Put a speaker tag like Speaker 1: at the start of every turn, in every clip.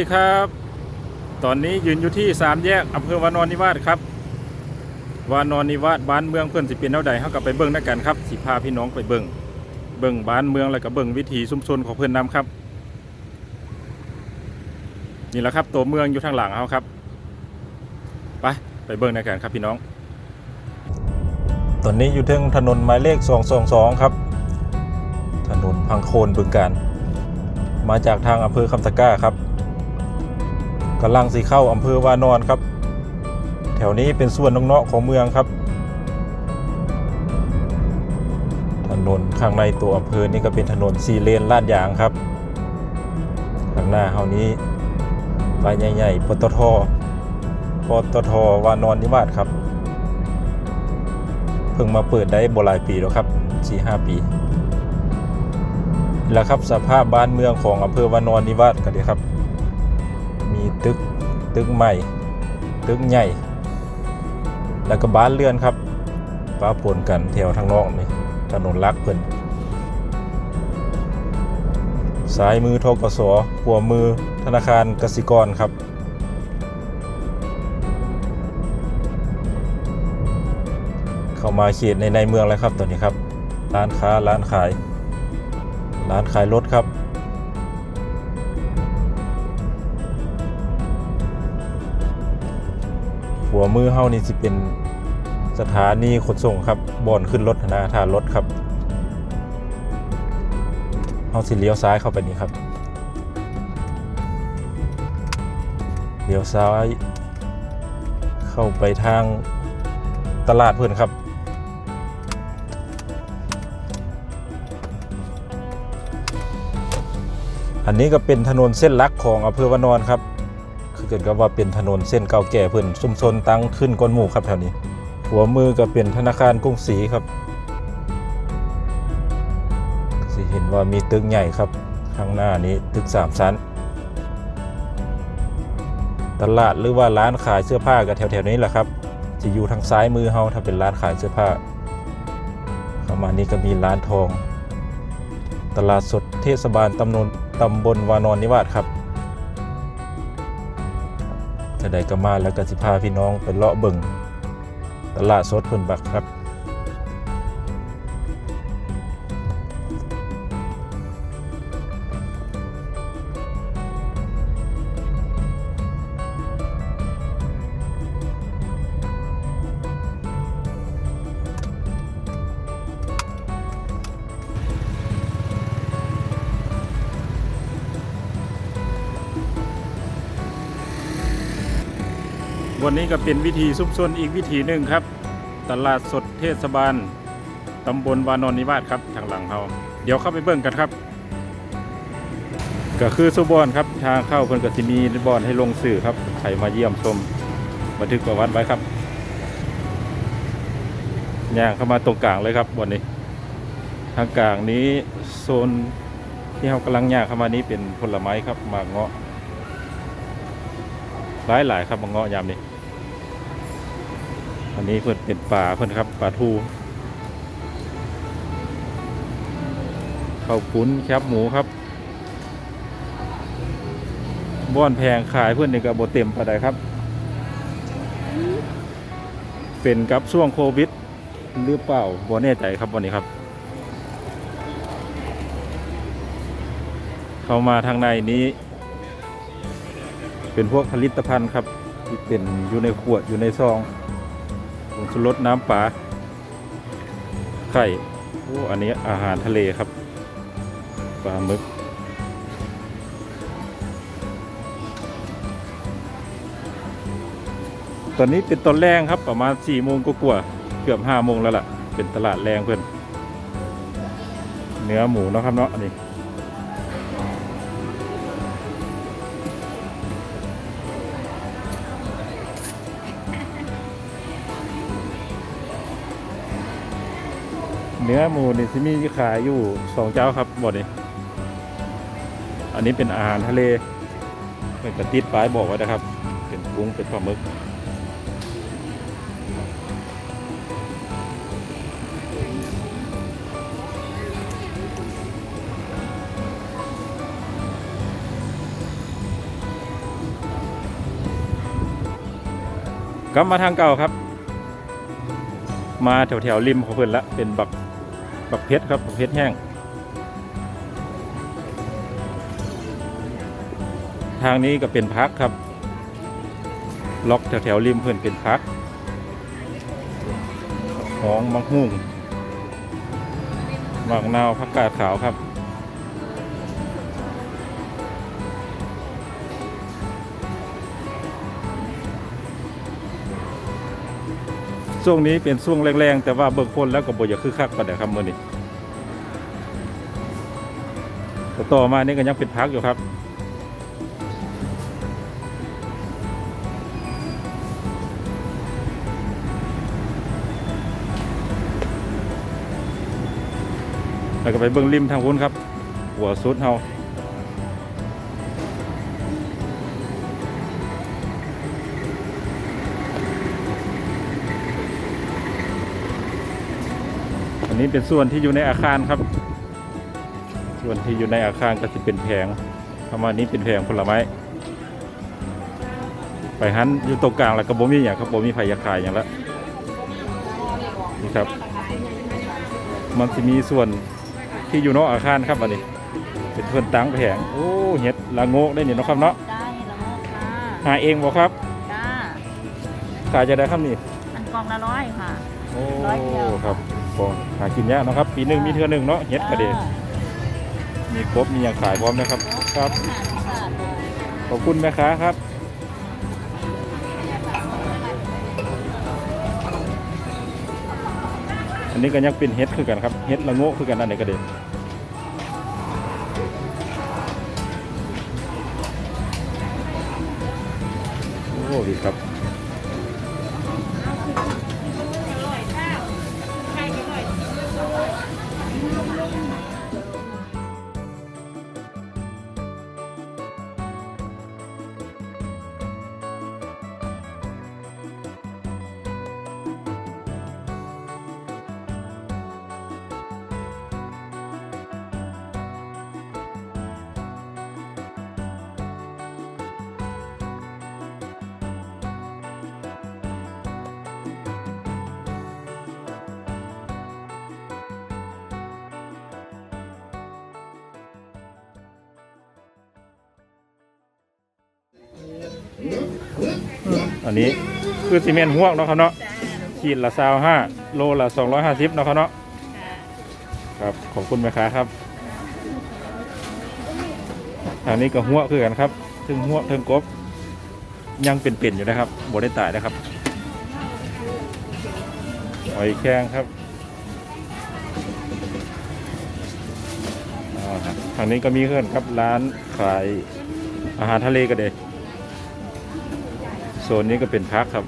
Speaker 1: ดีครับ ตอนนี้ยืนอยู่ที่สามแยกอำเภอวานอนนิวาสครับวานอนนิวาสบ้านเมืองเพื่อนสิเป็นเท่าใดเฮากับไปเบิ่งด้วยกันครับสิพาพี่น้องไปเบิ่งเบิ่งบ้านเมืองแล้วก็เบิ่งวิถีชุมชนของเพื่อนนํครับ นี่แหละครับตัวเมืองอยู่ทางหลังเฮาครับไปไปเบิ่งด้วยกันครับพี่น้อง ตอนนี้อยู่ถึงถนนหมายเลข 222 ครับ ถนนพังโคนบึงการมาจากทางอำเภอคำตะก้าครับ กำลังสีเข้าอำเภอวานอนครับ แถวนี้เป็นส่วนนอกๆของเมืองครับ ถนนข้างในตัวอำเภอนี่ก็เป็นถนนสี่เลนลาดยางครับ ข้างหน้าเฮานี้ป้ายใหญ่ๆปตทปตทวานอนนิวาสครับ เพิ่งมาเปิดได้บ่หลายปีแล้วครับ4-5ปีแล้วครับสภาพบ้านเมืองของอำเภอวานอนนิวาสกันดีครับีตึกตึกใหม่ตึกใหญ่ แล้วก็บ้านเรือนครับป้าปนกันแถวทางนอกนี่ถนนลักเพิ่นซ้ายมือทกสขวามือธนาคารกสิกรครับ เข้ามาเขตในในเมืองแล้วครับตอนนี้ครับ ร้านค้าร้านขาย ร้านขายรถครับ วมือเฮานี่สิเป็นสถานีขนส่งครับบ่อนขึ้นรถนะทานรถครับเฮาสิเลี้ยวซ้ายเข้าไปนี่ครับเลี้ยวซ้าย เข้าไปทางตลาดเพื่อนครับอันนี้ก็เป็นถนนเส้นหลักของอำเภอวานอนครับ เกิดกับว่าเป็นถนนเส้นเก่าแก่เพิ่นชุมชนตั้งขึ้นก้นหมู่ครับแถวนี้ หัวมือก็เป็นธนาคารกรุงศรีครับสิเห็นว่ามีตึกใหญ่ครับ ข้างหน้านี้ตึกสามชั้น ตลาดหรือว่าร้านขายเสื้อผ้าก็แถวๆนี้แหละครับจะอยู่ทางซ้ายมือเฮาถ้าเป็นร้านขายเสื้อผ้าเข้ามานี่ก็มีร้านทอง ตลาดสดเทศบาลตำบลตำบลวานอนนิวาสครับ ได้ก็มาแล้วก็สิพาพี่น้องไปเลาะเบิ่งตลาดสดเพิ่นบักครับ วันนี้ก็เป็นวิธีซุปซนอีกวิธีหนึ่งครับ ตลาดสดเทศบาลตำบลวานอนนิวาสครับทางหลังเฮาเดี๋ยวเข้าไปเบิ่งกันครับ ก็คือสุบอนครับทางเข้าเพิ่นก็สิมีบอนให้ลงสื่อครับใครมาเยี่ยมชมบันทึกประวัติไว้ครับย่างเข้ามาตรงกลางเลยครับวันนี้ ทางกลางนี้โซนที่เรากำลังย่างเข้ามานี้เป็นผลไม้ครับมากเงาะหลายหลายๆครับมังเงาะยามนี้ อันนี้เพื่อนเป็นปลาเพื่อนครับปลาทูข้าวปุ้นแคบหมูครับบ้อนแพงขายเพื่อนนี่ก็บเต็มปานใดครับ เป็นกับช่วงโควิด หรือเปล่าบ่แน่ใจครับวันนี้ครับ เข้ามาทางในนี้ เป็นพวกผลิตภัณฑ์ครับที่เป็นอยู่ในขวดอยู่ในซอง ผงชูรสน้ำปลาไข่โอ้อันนี้อาหารทะเลครับปลาหมึกตอนนี้เป็นตอนแรงครับประมาณ4ี่โมงกว่าเกือบ5้าโมงแล้วล่ะ เป็นตลาดแรงเพื่อนเนื้อหมูเนาะครับเนาะอัน นื้อหมูนี่ที่มีขายอยู่สองเจ้าครับบ่อนี้อันนี้เป็นอาหารทะเลเป็นกระติดปลายบอกไว้นะครับ เป็นกุ้งเป็นปลาหมึกกลับมาทางเก่าครับ มาแถวแถวริมของเพื่อนละเป็นบัก บักเพชรครับบักเพชรแห้ง ทางนี้ก็เป็นพักครับ ล็อกแถวๆริมเพื่อนเป็นพักของมังหุ่งมังนาวพักกาดขาวครับ ช่วงนี้เป็นช่วงแรงๆ แต่ว่าเบิกพ้นแล้วก็บ่อยากคือคักปานใดครับมื้อนี้แต่ต่อมานี่ก็ยังเป็นพักอยู่ครับแล้วก็ไปเบิ่งริมทางพุ้นครับ หัวสุดเฮา นนี้เป็นส่วนที่อยู่ในอาคารครับ ส่วนที่อยู่ในอาคารก็จะเป็นแผงประมาณนี้เป็นแผงผลไม้ ไปหันอยู่ตรงกลางแล้วก็บ่มีอย่างครับบ่มีไผอยากขายอย่างละนี่ครับ มันจะมีส่วนที่อยู่นอกอาคารครับอันนี้ เป็นเพื่อนตั้งแผงโอ้เห็ดละโงกได้เนี่ยนาะครับเนาะ
Speaker 2: ได้ละโมกค่ะ
Speaker 1: หาเองบ่ครับ
Speaker 2: จ้า
Speaker 1: ขายจะได้ครับนี่
Speaker 2: อันกล่องละร้อยค่ะ
Speaker 1: โอ้
Speaker 2: ร้อยเดียว
Speaker 1: ครับ บ่หากินยากเนาะครับ ปีหนึ่งมีเทื่อหนึ่งเนาะเห็ดกระเดะ
Speaker 2: อ่า
Speaker 1: มีครบมีอย่างขายพร้อมนะครับครับ
Speaker 2: ห้าสิบบาทเลย
Speaker 1: ขอบคุณแม่ค้าครับอันนี้ก็ยังเป็นเห็ดคือกันครับเห็ดละโงกคือกันอันไหนกระเดะโอ้ดีครับ อันนี้คือซีเมนต์ห่วงเนาะครับเนาะขีดละซาวห้าโลละสองร้อยห้าสิบเนาะครับเนาะครับขอบคุณแม่ค้าครับทางนี้ก็หัวคือกันครับถึงหัวถึงกบ ยังเป็นๆอยู่นะครับบได้ตายนะครับหอยแครงครับทางนี้ก็มีเพื่อนครับร้านขายอาหารทะเลก็เดยโซนนี้ก็เป็นพักครับ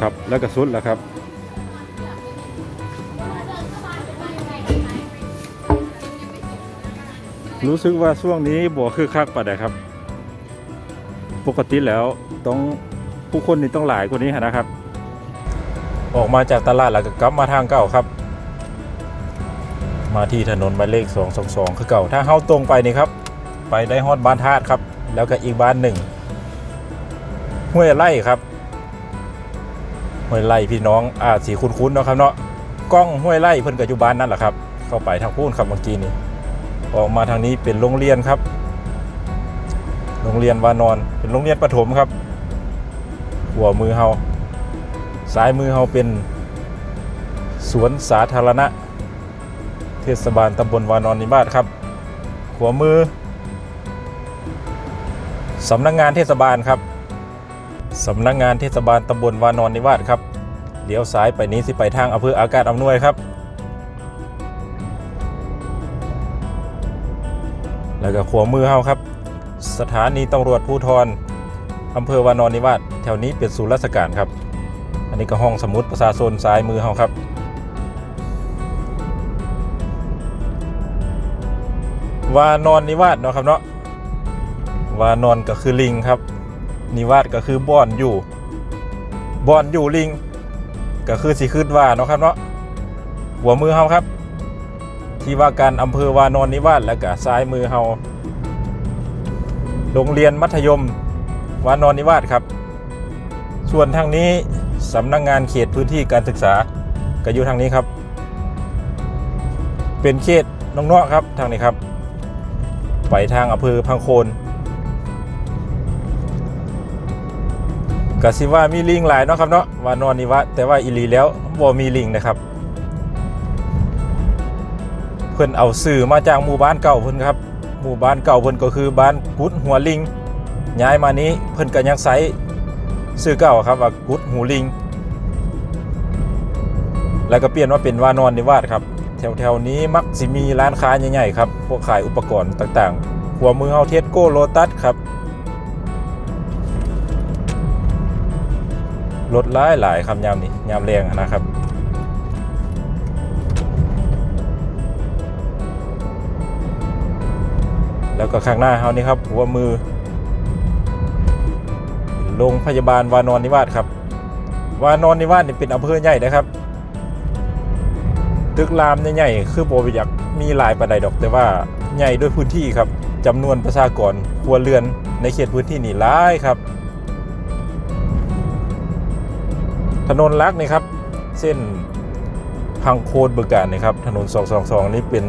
Speaker 1: ครับแล้วก็สุดแล้วครับรู้สึกว่าช่วงนี้บัวคือคักปะเดครับ ปกติแล้วต้องผู้คนนี่ต้องหลายกว่านี้นะครับ ออกมาจากตลาดแล้วก็กลับมาทางเก่าครับ มาที่ถนนหมายเลข 222 คือเก่า ถ้าเข้าตรงไปนี่ครับ ไปได้ฮอดบ้านธาตุครับ แล้วก็อีกบ้านหนึ่งห้วยไร่ครับห้วยไร่พี่น้องอาจสีคุ้นๆเนาะครับเนาะกล้องห้วยไร่เพิ่นกับอยู่บ้านนั่นแหละครับ เข้าไปทางพูนครับเมื่อกี้นี่ออกมาทางนี้เป็นโรงเรียนครับ โรงเรียนวานอนเป็นโรงเรียนประถมครับหัวมือเฮา ซ้ายมือเราเป็นสวนสาธารณะ เทศบาลตำบลวานอนนิวาสครับขวามือสำนักงานเทศบาลครับสำนักงานเทศบาลตำบลวานอนนิวาสครับเลี้ยวซ้ายไปนี้สิไปทางอำเภออากาศอำนวยครับ แล้วก็ขวามือเฮาครับ สถานีตำรวจภูธรอำเภอวานอนนิวาสแถวนี้เป็นศูนย์ราชการครับ อันนี้ก็ห้องสมุดประชาชนซ้ายมือเฮาครับ วานอนนิวาสเนาะครับเนาะวานอนก็คือลิงครับ นิวาสก็คือบ่อนอยู่บ่อนอยู่ลิง ก็คือสิขึ้นว่าเนาะครับเนาะหัวมือเฮาครับ ที่ว่าการอำเภอวานอนนิวาสแล้วก็ซ้ายมือเฮาโรงเรียนมัธยมวานอนนิวาสครับ ส่วนทางนี้ สำนักงงานเขตพื้นที่การศึกษาก็อยู่ทางนี้ครับ เป็นเขตน้องเนาะครับทางนี้ครับ ไปทางอำเภอพังโคนกสิว่ามีลิงหลายเนาะครับเนาะว่านอนนิวาสแต่ว่าอีลีแล้วบ่มีลิงนะครับ เพิ่นเอาสื่อมาจากหมู่บ้านเก่าเพิ่นครับ หมู่บ้านเก่าเพิ่นก็คือบ้านกุดหัวลิงย้ายมานี้เพิ่นก็ยังใช้ ชื่อเก่าครับว่ากุดหูลิง แล้วก็เปลี่ยนว่าเป็นวานอนนิวาสครับ แถวๆนี้มักสิมีร้านค้าใหญ่ๆครับ พวกขายอุปกรณ์ต่างๆ หัวมือเฮาเทสโก้โลตัสครับรถหลายหลายๆครับยามนี้ยามแรงนะครับ แล้วก็ข้างหน้าเฮานี่ครับหัวมือ โรงพยาบาลวานอนนิวาสครับ วานอนนิวาสนี่เป็นอำเภอใหญ่นะครับ ตึกรามใหญ่ๆคือโบอยากมีหลายประใดดอกแต่ว่าใหญ่ด้วยพื้นที่ครับจำนวนประชากรครัวเรือนในเขตพื้นที่นี่หลายครับ ถนนลักนี่ครับ เส้นพังโคนบึงการนี่ครับถนน 222 นี่เป็น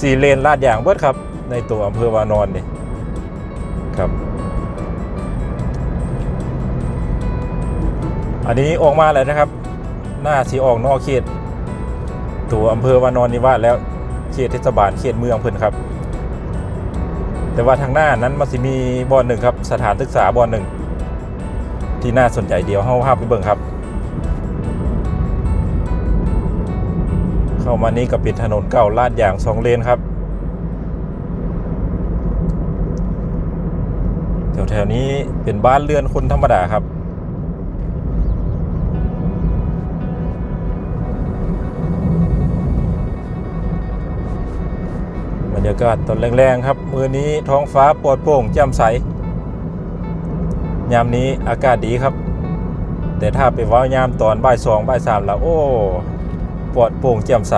Speaker 1: สี่เลนลาดยางเบิดครับ ในตัวอำเภอวานอนนี่ครับ อันนี้ออกมาแล้วนะครับ หน้าสีออกนอกเขต ตัวอำเภอวานอนนิวาสแล้วเขตเทศบาลเขตเมืองเพิ่นครับ แต่ว่าทางหน้านั้นมันสิมีบ่อนหนึ่งครับ สถานศึกษาบ่อนหนึ่งที่น่าสนใจเดียวเฮาพาพไปเบิ่งครับ เข้ามานี้ก็เป็นถนนเก่าลาดยางสองเลนครับแถวๆนี้เป็นบ้านเรือนคนธรรมดาครับากาศตอนแรงๆครับ มือนี้ท้องฟ้าปลอดโปร่งแจ่มใส ยามนี้อากาศดีครับ แต่ถ้าไปว่ายามตอนบ่ายสองบ่ายสามแล้วโอ้ปลอดโปร่งแจ่มใส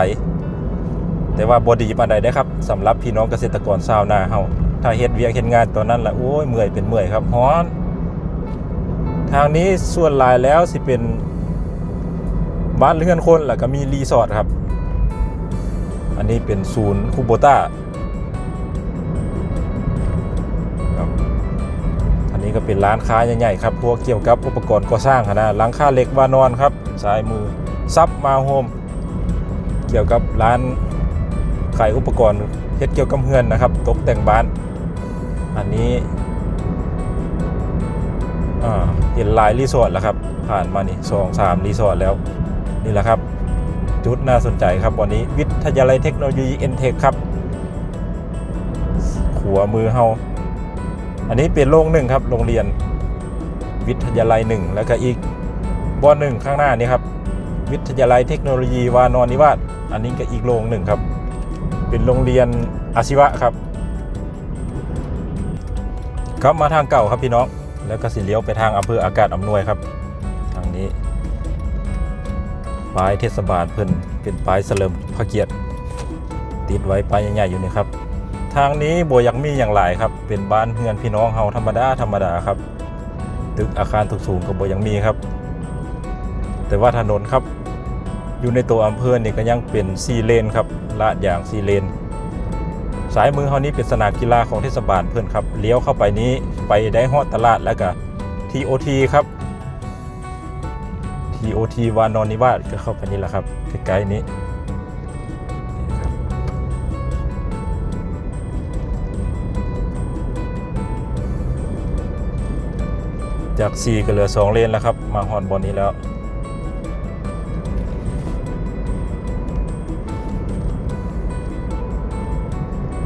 Speaker 1: แต่ว่าบดีปานใดได้ครับสำหรับพี่น้องเกษตรกรชาวนาเฮาถ้าเฮ็ดเวียกเฮ็ดงานตอนนั้นละโอ้ยเมื่อยเป็นเมื่อยครับฮ้อน ทางนี้ส่วนหลายแล้วสิเป็นบ้านเรือนคนแล้วก็มีรีสอร์ทครับ อันนี้เป็นศูนย์คูโบต้า นนี้ก็เป็นร้านค้าใหญ่ๆครับพวกเกี่ยวกับอุปกรณ์ก่อสร้างนะหลังคาเหล็กวานอนครับซ้ายมือซับมาโฮมเกี่ยวกับร้านขายอุปกรณ์เฮ็ดเกี่ยวกับเฮือนนะครับ ตกแต่งบ้าน อันนี้อ่าเห็นหลายรีสอร์ทแล้วครับ ผ่านมานี่สองสามรีสอร์ทแล้ว นี่แหละครับ จุดน่าสนใจครับวันนี้ วิทยาลัยเทคโนโลยีเอ็นเทคครับ ขัวมือเฮา อันนี้เป็นโรงหนึ่งครับ โรงเรียนวิทยาลัยหนึ่งแล้วก็อีกบอหนึ่งข้างหน้านี้ครับ วิทยาลัยเทคโนโลยีวานอนนิวาสอันนี้ก็อีกโรงหนึ่งครับ เป็นโรงเรียนอาชีวะครับ ครับมาทางเก่าครับพี่น้องแล้วก็สิเลี้ยวไปทางอำเภออากาศอำนวยครับ ทางนี้ป้ายเทศบาลเพิ่นเป็นป้ายเสลิมพระเกียรติ ติดไว้ป้ายใหญ่ๆอยู่นี่ครับ ทางนี้บัวยังมีอย่างหลายครับ เป็นบ้านเฮือนพี่น้องเฮาธรรมดาธรรมดาครับ ตึกอาคารสูงก็บัวยังมีครับ แต่ว่าถนนครับ อยู่ในตัวอำเภอนี่ก็ยังเป็นซีเลนครับลาดยางซีเลน สายมือเฮานี้เป็นสนามกีฬาของเทศบาลเพื่อนครับ เลี้ยวเข้าไปนี้ไปได้ฮอดตลาดแล้วก็ TOT ครับ TOT วานอนนิวาสก็เข้าไปนี่แหละครับใกล้ๆนี้ จาก 4 ก็เหลือ 2 เลนแล้วครับ มาฮอนบอลนี้แล้ว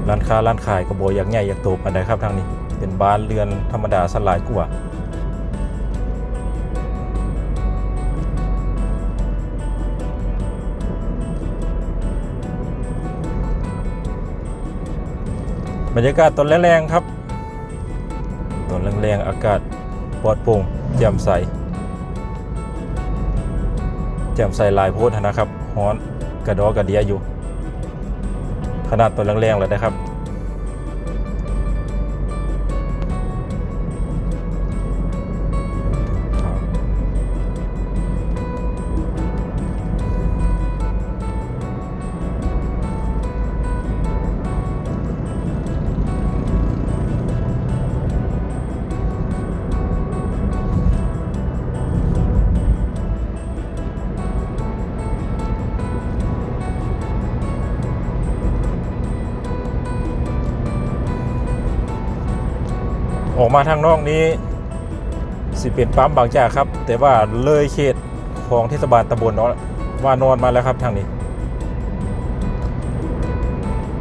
Speaker 1: ร้านค้าร้านขายก็บอยากใหญ่อยากโตปานใดครับทางนี้ เป็นบ้านเรือนธรรมดาสลายกว่าบรรยากาศตอนแรงๆครับ ตอนแรงๆอากาศ ปลอดโปร่งแจ่มใสแจ่มใสลายโพดนะครับฮ้อนกระดอกระเดียอยู่ ขนาดตัวแรงๆเลยนะครับ มาทางนอกนี้สิเป็นปั๊มบางจากครับ แต่ว่าเลยเขตของเทศบาลตำบลเนาะว่านอนมาแล้วครับทางนี้